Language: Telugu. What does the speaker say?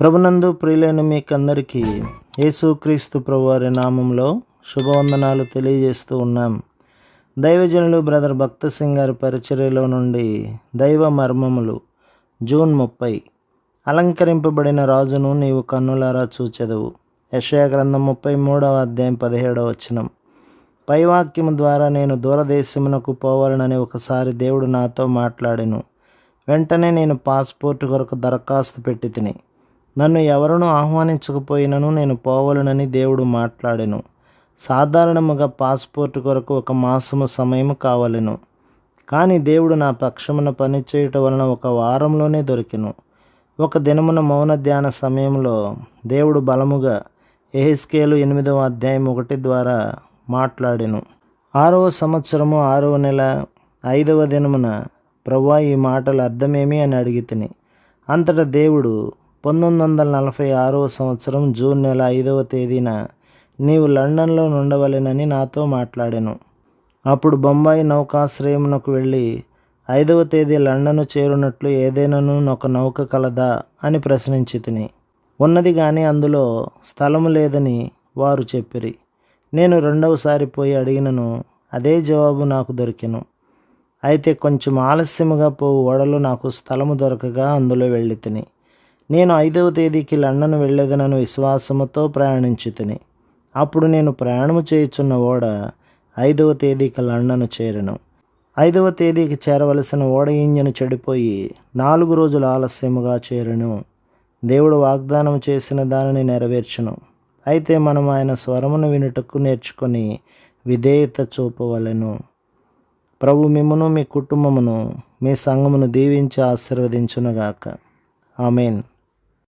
ప్రభునందు ప్రియులైన మీకందరికీ యేసుక్రీస్తు ప్రభువారి నామంలో శుభవందనాలు తెలియజేస్తూ ఉన్నాం. దైవజనులు బ్రదర్ భక్త సింగ్ గారి పరిచర్యలో నుండి దైవ మర్మములు జూన్ ముప్పై. అలంకరింపబడిన రాజును నీవు కన్నులారా చూచెదవు. యెషయా గ్రంథం ముప్పై మూడవ అధ్యాయం పదిహేడవ వచనం. పైవాక్యము ద్వారా నేను దూరదేశమునకు పోవాలనని ఒకసారి దేవుడు నాతో మాట్లాడెను. వెంటనే నేను పాస్పోర్ట్ కొరకు దరఖాస్తు పెట్టి తిని నన్ను ఎవరునూ ఆహ్వానించకపోయినను నేను పోవలనని దేవుడు మాట్లాడెను. సాధారణముగా పాస్పోర్ట్ కొరకు ఒక మాసము సమయము కావలెను. కానీ దేవుడు నా పక్షమున పనిచేయటం వలన ఒక వారంలోనే దొరికెను. ఒక దినమున మౌన ధ్యాన సమయంలో దేవుడు బలముగా ఎహెస్కేలు ఎనిమిదవ అధ్యాయం ఒకటి ద్వారా మాట్లాడెను. ఆరవ సంవత్సరము ఆరవ నెల ఐదవ దినమున ప్రవ్వా ఈ మాటల అర్థమేమి అని అడిగితిని. అంతటా దేవుడు పంతొమ్మిది వందల నలభై ఆరవ సంవత్సరం జూన్ నెల ఐదవ తేదీన నీవు లండన్లో నుండవలెనని నాతో మాట్లాడాను. అప్పుడు బొంబాయి నౌకాశ్రయమునకు వెళ్ళి ఐదవ తేదీ లండను చేరునట్లు ఏదైనాను ఒక నౌక కలదా అని ప్రశ్నించి తిని ఉన్నది కానీ అందులో స్థలము లేదని వారు చెప్పిరి. నేను రెండవసారి పోయి అడిగినను అదే జవాబు నాకు దొరికెను. అయితే కొంచెం ఆలస్యముగా పోవు ఓడలో నాకు స్థలము దొరకగా అందులో వెళ్ళి తిని నేను ఐదవ తేదీకి లండన్ వెళ్ళేదనను విశ్వాసముతో ప్రయాణించి తిని. అప్పుడు నేను ప్రయాణము చేయుచున్న ఓడ ఐదవ తేదీకి లండన్ చేరను. ఐదవ తేదీకి చేరవలసిన ఓడ ఇంజను చెడిపోయి నాలుగు రోజులు ఆలస్యముగా చేరను. దేవుడు వాగ్దానం చేసిన దానిని నెరవేర్చును. అయితే మనం ఆయన స్వరమును వినుటకు నేర్చుకొని విధేయత చూపవలెను. ప్రభు మిమ్మను మీ కుటుంబమును మీ సంఘమును దీవించి ఆశీర్వదించునుగాక. ఆమెన్.